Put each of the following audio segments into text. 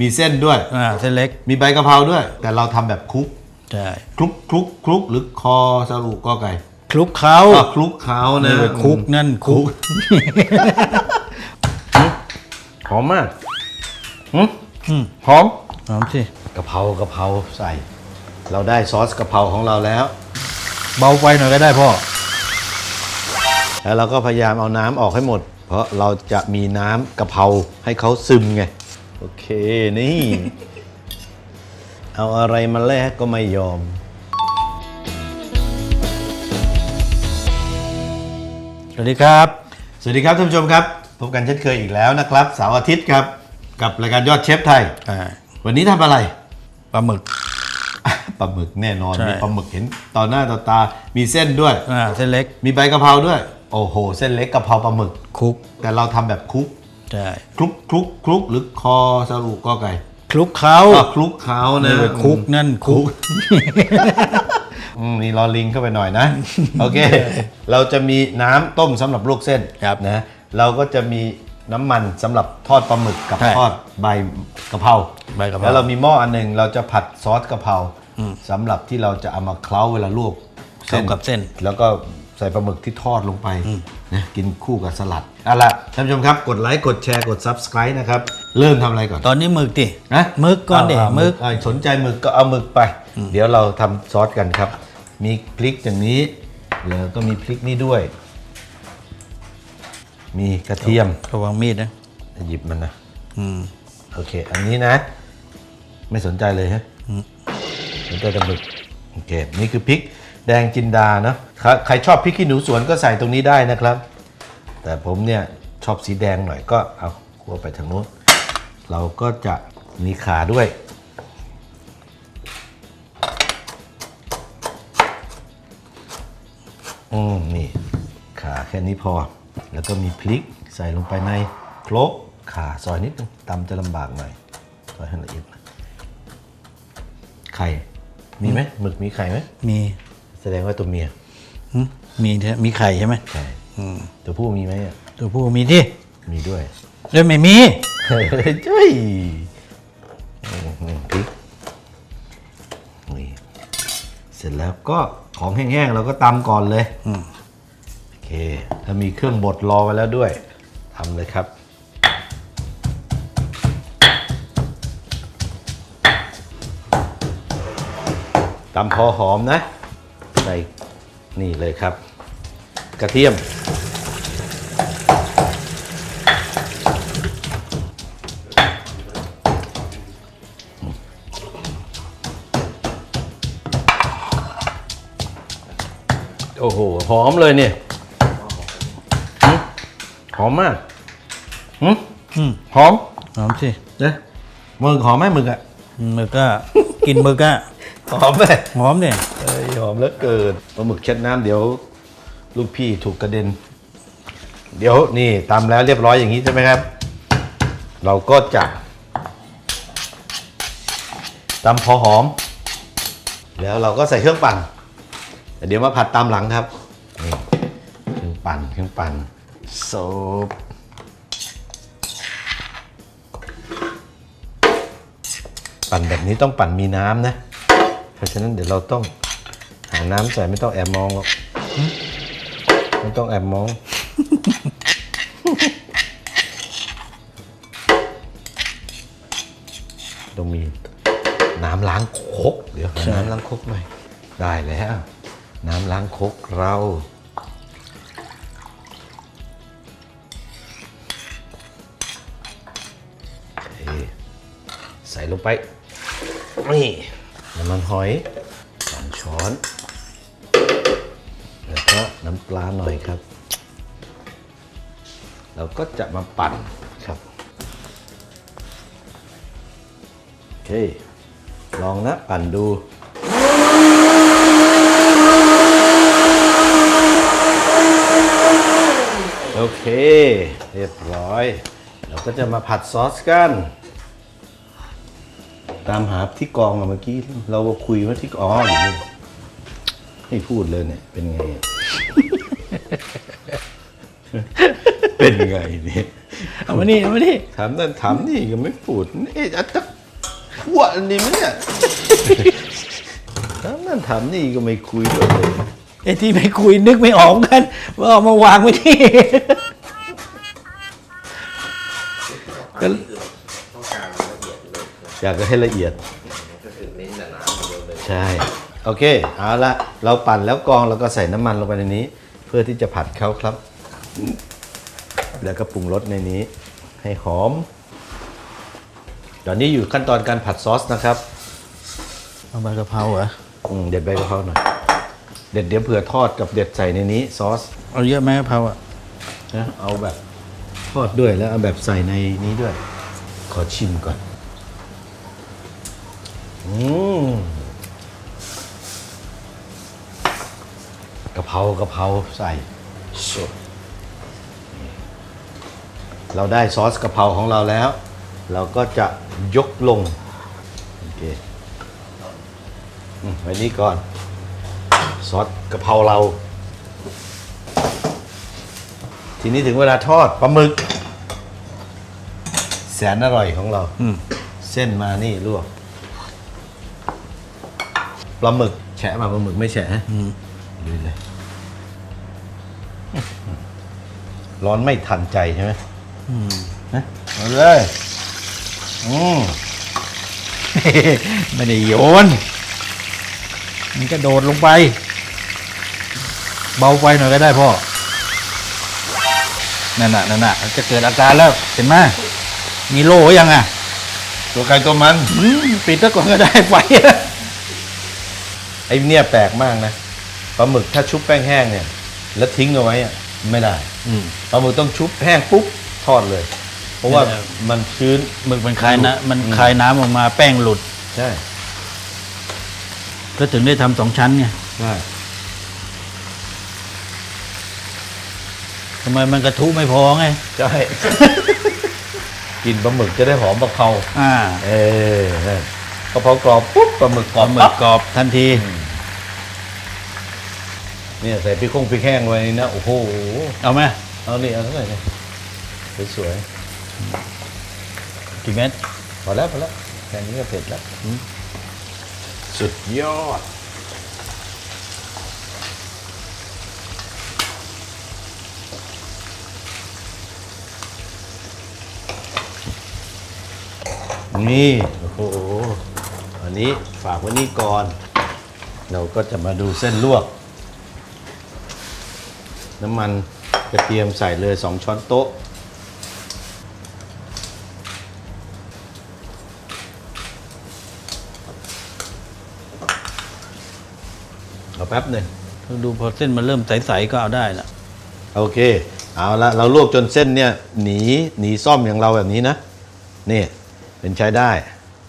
มีเส้นด้วย อ่าเส้นเล็กมีใบกะเพราด้วย แต่เราทำแบบคลุกใช่คลุกคลุกคลุกหรือคอสรุก็ไก่คลุกเขาก็คลุกเขานะนี่ไปคลุกนั่นคลุกหอมมากหืมอืมหอมหอมสิกะเพรากะเพราใส่ เราได้ซอสกะเพราของเราแล้ว เบาไฟหน่อยก็ได้พ่อแล้วเราก็พยายามเอาน้ำออกให้หมด เพราะเราจะมีน้ำกะเพราให้เขาซึมไง โอเคนี่ เอาอะไรมาแลกก็ไม่ยอม สวัสดีครับ สวัสดีครับท่านผู้ชมครับ พบกันเช่นเคยอีกแล้วนะครับเสาร์อาทิตย์ครับ กับรายการยอดเชฟไทย อ่าวันนี้ทำอะไร ปลาหมึก ปลาหมึกแน่นอน ใช่ มีปลาหมึกเห็นต่อหน้าต่อตา มีเส้นด้วย อ่าเส้นเล็กมีใบกะเพราด้วย โอ้โห เส้นเล็กกะเพราปลาหมึกคลุก แต่เราทำแบบคลุก ใช่คลุกคลุกคลุกหรือคอสรุก็ไก่คลุกเขาก็คลุกเขานะนี่ไปคลุกนั่นคลุกอืมมีรอลิงเข้าไปหน่อยนะ โอเค เราจะมีน้ำต้มสำหรับลวกเส้นครับนะเราก็จะมีน้ำมันสำหรับทอดปลาหมึกกับใช่ทอดใบกะเพราใบกะเพราแล้วเรามีหม้ออันหนึงเราจะผัดซอสกะเพราสำหรับที่เราจะเอามาเคล้าเวลาลวกเข้ากับเส้น แล้วก็ ใส่ปลาหมึกที่ทอดลงไปนะกินคู่กับสลัดเอาล่ะท่านผู้ชมครับ กดไลค์กดแชร์กด subscribe นะครับ เริ่มทำอะไรก่อนตอนนี้หมึกดินะหมึกก่อนดิาาหมึกอ่าสนใจหมึกก็เอาหมึกไป เดี๋ยวเราทำซอสกันครับ มีพริกอย่างนี้แล้วก็มีพริกนี่ด้วย มีกระเทียมระวังมีดนะหยิบมันนะอืมโอเค อันนี้นะ ไม่สนใจเลยฮะสนใจแต่หมึกโอเคนี่คือพริก แดงจินดาเนอะใครชอบพริกขี้หนูสวนก็ใส่ตรงนี้ได้นะครับ แต่ผมเนี่ยชอบสีแดงหน่อยก็เอาคั่วไปทางนู้น เราก็จะมีขาด้วย อืมนี่ขาแค่นี้พอ แล้วก็มีพริกใส่ลงไปในครกขาซอยนิดนึงตำจะลำบากหน่อยซอยให้ละเอียดน่อยไข่ มีไหมหมึกมีไข่ไหมมี ดงว่าตัวเมียหึมีเถอะมีไข่ใช่ไหมไข่อืมตัวผู้มีไหมอะตัวผู้มีที่มีด้วยเอ้ยไม่มีเฮ้ยเจ้ยอืมพริกนี่เสร็จแล้วก็ของแห้งๆเราก็ตำก่อนเลยอืมโอเค ถ้ามีเครื่องบดรอไว้แล้วด้วยทำเลยครับตำพอหอมนะ ใส่นี่เลยครับ กระเทียม โอ้โห หอมเลยเนี่ยหึหอมมากหึอืมหอมหอมสิเนี่ยหมึกหอมไหมหมึกอะหมึกก็ กินหมึกอะหอมไหมหอมเนี่ยเอ้ยหอมเหลือเกินปลาหมึกเช็ดน้ำเดี๋ยว ลูกพี่ถูกกระเด็น เดี๋ยวนี่ตำแล้วเรียบร้อยอย่างนี้ใช่ไหมครับ เราก็จะตำพอหอม แล้วเราก็ใส่เครื่องปั่น เดี๋ยวมาผัดตามหลังครับนี่เครื่องปั่นเครื่องปั่นโซบปั่นแบบนี้ต้องปั่นมีน้ำนะ เพราะฉะนั้นเดี๋ยวเราต้อง หาน้ำใส่ไม่ต้องแอบมองหรอกไม่ต้องแอบมอง ต้องมีน้ำล้างครกเดี๋ยวหาน้ำล้างครกหน่อยได้แล้ว น้ำล้างครกเราโอเคใส่ลงไปนี่น้ำมันหอยสองช้อนแล้วก็ น้ำปลาหน่อยครับ เราก็จะมาปั่นครับโอเค ลองนะปั่นดูโอเค เรียบร้อย เราก็จะมาผัดซอสกัน ตามหาที่กองอะเมื่อกี้ เราคุยว่าที่อ๋ออนี่ให้พูดเลยเนี่ย เป็นไง เป็นไงเนี่ยเอามานี่เอามานี่ถามนั่นถามนี่ก็ไม่พูดเอ๊ะอาจจะขั้วอันนี้มั้ยเนี่ยถามนั่นถามนี่ก็ไม่คุยด้วยเลยไอ้ที่ไม่คุยนึกไม่ออกกันว่าเอามาวางไว้ที่ก็อยากจะให้ละเอียดใช่ โอเค เอาละเราปั่นแล้วกรองแล้วก็ใส่น้ำมันลงไปในนี้ เพื่อที่จะผัดเขาครับ แล้วก็ปรุงรสในนี้ ให้หอม ตอนนี้อยู่ขั้นตอนการผัดซอสนะครับ เอาใบกะเพราเหรออืมเด็ดใบกะเพราหน่อย เด็ดเดี๋ยวเผื่อทอดกับเด็ดใส่ในนี้ซอสเอาเยอะไหมกะเพราอะนะเอาแบบทอดด้วยแล้วเอาแบบใส่ในนี้ด้วย ขอชิมก่อน อืมกะ เพรากะเพราใส่สุดเราได้ซอสกะเพราของเราแล้ว เราก็จะยกลงโอเคอืมไว้นี้ก่อน ซอสกะเพราเรา ทีนี้ถึงเวลาทอดปลาหมึก แสนอร่อยของเราอืมเส้นมานี่ลวกปลาหมึกแฉะมาปลาหมึกไม่แฉะอืมดูเลย ร้อนไม่ทันใจใช่ไหมอืมนะเอาเลย อืม ไม่ได้โยน มันกระโดดลงไป เบาไปหน่อยก็ได้พ่อ นั่นน่ะนั่นน่ะมันจะเกิดอาการแล้ว เห็นไหมมีโล่ยังอะ ตัวใครตัวมัน อืมปิดซะก่อนก็ได้ไฟ ไอ้เนี่ยแปลกมากนะปลาหมึกถ้าชุบแป้งแห้งเนี่ย แล้วทิ้งเอาไว้อะไม่ได้อืมปลาหมึกต้องชุบแห้งปุ๊บทอดเลย เพราะว่าไม่ได้ มันชื้น หมึกมันคายนะมันคายน้ำออกมาแป้งหลุด ใช่ก็ถึงได้ทำสองชั้นไงใช่ทำไมมันกระทุไม่พอไง ใช่ กินปลาหมึกจะได้หอมปลาเขาอ่าเออนั่นพอเผากรอบปุ๊บปลาหมึกกรอบหมึปั๊กบกรอบทันที เนี่ยใส่พริกคงพริกแห้งไว้นี่นะ โอ้โห เอาไหมเอานี่เอาเท่าไหร่เนี่ยสวยกี่เม็ดๆพอแล้วพอแล้วแค่นี้ก็เผ็ดแล้วสุดยอด นี่ โอ้โห อันนี้ฝากไว้นี่ก่อน เราก็จะมาดูเส้นลวก น้ำมันกระเทียมใส่เลย 2 ช้อนโต๊ะ เอาแป๊บหนึ่งดูพอเส้นมันเริ่มใส ๆ ก็เอาได้ละโอเค เอาละเราลวกจนเส้นเนี่ย หนีหนีซ่อมอย่างเราแบบนี้นะ นี่ เป็นใช้ได้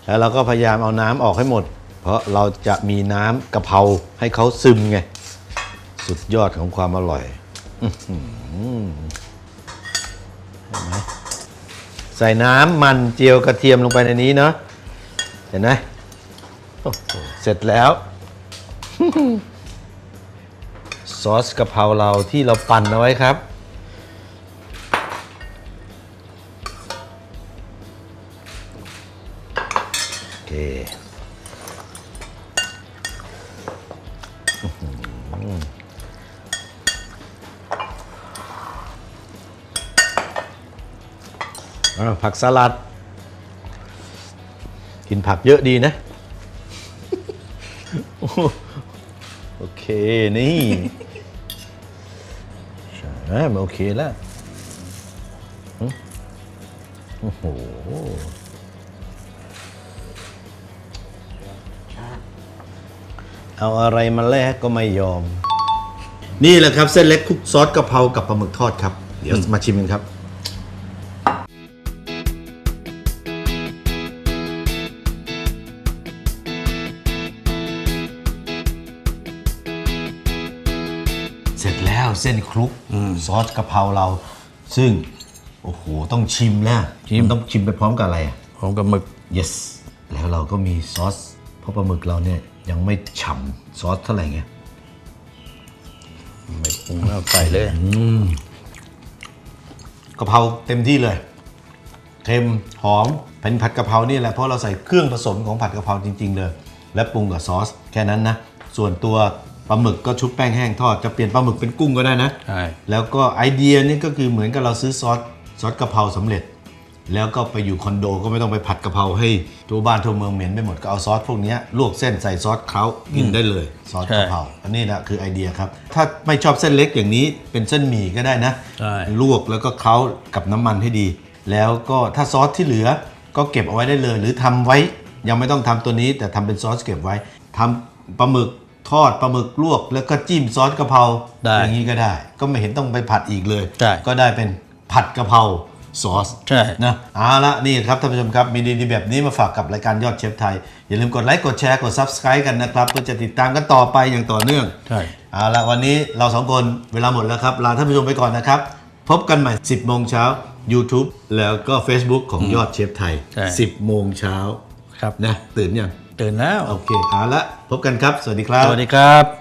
แล้วเราก็พยายามเอาน้ำออกให้หมด เพราะเราจะมีน้ำกะเพราให้เขาซึมไง สุดยอดของความอร่อย เห็นไหมใส่น้ำมันเจียวกระเทียมลงไปในนี้เนาะเห็นไหมเสร็จแล้ว ซอสกะเพราเราที่เราปั่นเอาไว้ครับ โอเคอือหืออ่า ผักสลัด กินผักเยอะดีนะ โอ้โหโอเค นี่ใช่มันโอเคแล้วหึโอ้โหเอาอะไรมาแลกก็ไม่ยอม นี่แหละครับ เส้นเล็กคลุกซอสกะเพรากับปลาหมึกทอดครับ เดี๋ยวมาชิมกันครับ เสร็จแล้วเส้นคลุกซอสกะเพราเรา ซึ่ง โอ้โห ต้องชิมแล้วชิมนต้องชิมไปพร้อมกับอะไรอะผมกับหมึก yes แล้วเราก็มีซอสเพราะปลาหมึกเราเนี่ยยังไม่ฉ่ำซอสเท่าไหร่ไงไม่ปรุงแล้วใส่เลยกะเพราเต็มที่เลยเค็มหอมเป็นผัดกะเพรานี่แหละเพราะเราใส่เครื่องผสมของผัดกะเพราจริง ๆ เลย และปรุงกับซอสแค่นั้นนะส่วนตัว ปลาหมึกก็ชุบแป้งแห้งทอดจะเปลี่ยนปลาหมึกเป็นกุ้งก็ได้นะ ใช่ แล้วก็ไอเดียนี่ก็คือเหมือนกับเราซื้อซอสซอสกะเพราสำเร็จ แล้วก็ไปอยู่คอนโดก็ไม่ต้องไปผัดกะเพราให้ทั่วบ้านทั่วเมืองเหม็นไปหมดก็เอาซอสพวกเนี้ยลวกเส้นใส่ซอสเคล้ากินได้เลยซอสกะเพราอันนี้แหละคือไอเดียครับ ถ้าไม่ชอบเส้นเล็กอย่างนี้เป็นเส้นหมี่ก็ได้นะใช่ ลวกแล้วก็เคล้ากับน้ำมันให้ดี แล้วก็ถ้าซอสที่เหลือก็เก็บเอาไว้ได้เลย หรือทำไว้ยังไม่ต้องทำตัวนี้แต่ทำเป็นซอสเก็บไว้ทำปลาหมึก ทอดปลาหมึกลวก แล้วก็จิ้มซอสกะเพราได้อย่างนี้ก็ได้ ก็ไม่เห็นต้องไปผัดอีกเลย ใช่ ก็ได้เป็นผัดกะเพราซอสใช่ นะเอาละนี่ครับท่านผู้ชมครับ มีดีๆแบบนี้มาฝากกับรายการยอดเชฟไทย อย่าลืมกดไลค์กดแชร์กด Subscribe กันนะครับเพื่อจะติดตามกันต่อไปอย่างต่อเนื่องใช่ เอาละวันนี้เราสองคนเวลาหมดแล้วครับลาท่านผู้ชมไปก่อนนะครับ พบกันใหม่ 10โมงเช้า YouTube แล้วก็ Facebook ของยอดเชฟไทย ใช่ 10โมงเช้าครับ นะตื่นยัง ตื่นแล้ว โอเคเอาละพบกันครับ สวัสดีครับ สวัสดีครับ